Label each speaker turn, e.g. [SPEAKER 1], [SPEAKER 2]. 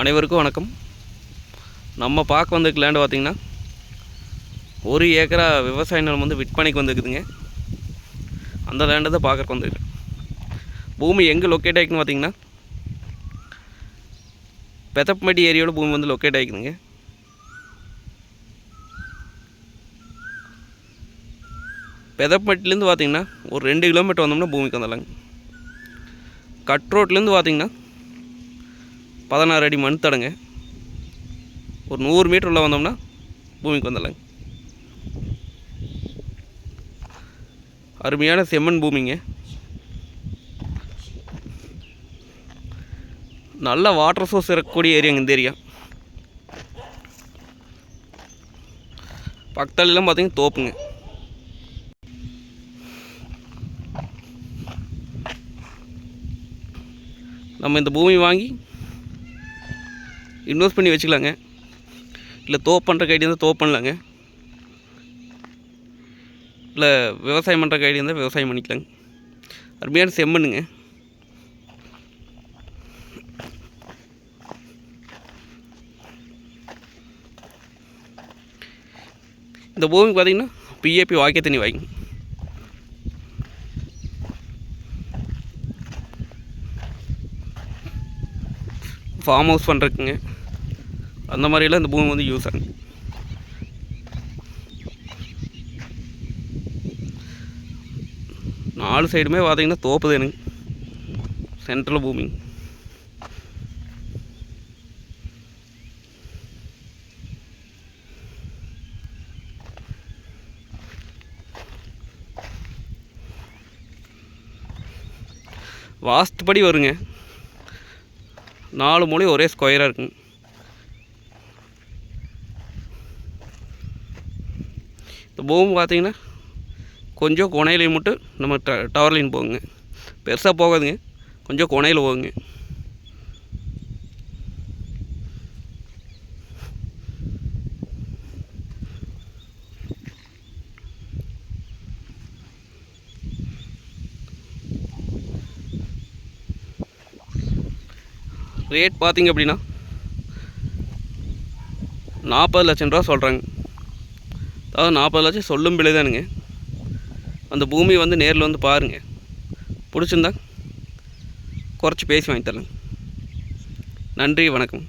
[SPEAKER 1] அனைவருக்கும் வணக்கம். நம்ம பார்க்க வந்திருக்க லேண்டு பார்த்திங்கன்னா ஒரு ஏக்கரா விவசாய நிலம் வந்து விற்பனைக்கு வந்துருக்குதுங்க. அந்த லேண்டை தான் பார்க்கறக்கு வந்துருக்கு பூமி எங்கே லொக்கேட் ஆகிக்குன்னு பார்த்திங்கன்னா பெத்தப்பமேட்டி ஏரியாவில் பூமி வந்து லொக்கேட் ஆகிக்குதுங்க பெதப்பட்டிலேருந்து பார்த்திங்கன்னா ஒரு ரெண்டு கிலோமீட்டர் வந்தோம்னா பூமிக்கு வந்துடலாங்க. கட் ரோட்லேருந்து பார்த்திங்கன்னா பதினாறு அடி மண் தடங்க. ஒரு நூறு மீட்டர் உள்ள வந்தோம்னா பூமிக்கு வந்துடலாங்க. அருமையான செம்மண் பூமிங்க. நல்ல வாட்டர் சோர்ஸ் இருக்கக்கூடிய ஏரியாங்க இந்த ஏரியா. பக்கத்துலலாம் பார்த்தீங்கன்னா தோப்புங்க. நம்ம இந்த பூமி வாங்கி இன்வெஸ்ட் பண்ணி வச்சுக்கலாங்க. இல்லை தோ பண்ணுற ஐடியா இருந்தால் தோ பண்ணலாங்க. இல்லை விவசாயம் பண்ணுற ஐடியா இருந்தால் விவசாயம் பண்ணிக்கலாங்க. அருமையான செம்மண்ணுங்க. இந்த பூமிக்கு பார்த்தீங்கன்னா பிஏபி வாக்கிய தண்ணி வாங்கி ஃபார்ம் ஹவுஸ் பண்ணுறதுக்குங்க. அந்த மாதிரிலாம் இந்த பூமி வந்து யூஸ் ஆகுங்க நாலு சைடுமே பார்த்தீங்கன்னா தோப்பு தானுங்க சென்ட்ரல் பூமி. படி வருங்க. நாலு மூலையும் ஒரே ஸ்கொயராக இருக்குங்க இந்த பூமி பார்த்தீங்கன்னா கொஞ்சம் கொனையிலையும் மட்டும் நம்ம ட டவர்லையும் போகுங்க. பெருசாக போகாதுங்க. கொஞ்சம் கொனையில் போகுங்க. ரேட் பார்த்தீங்க அப்படின்னா நாற்பது லட்சம் ரூபா சொல்கிறாங்க அதாவது நாற்பது லட்சம் சொல்லும் விலை தானுங்க. அந்த பூமி வந்து நேரில் வந்து பாருங்கள் பிடிச்சிருந்தா குறைச்சி பேசி வாங்கி தரலாம். நன்றி வணக்கம்.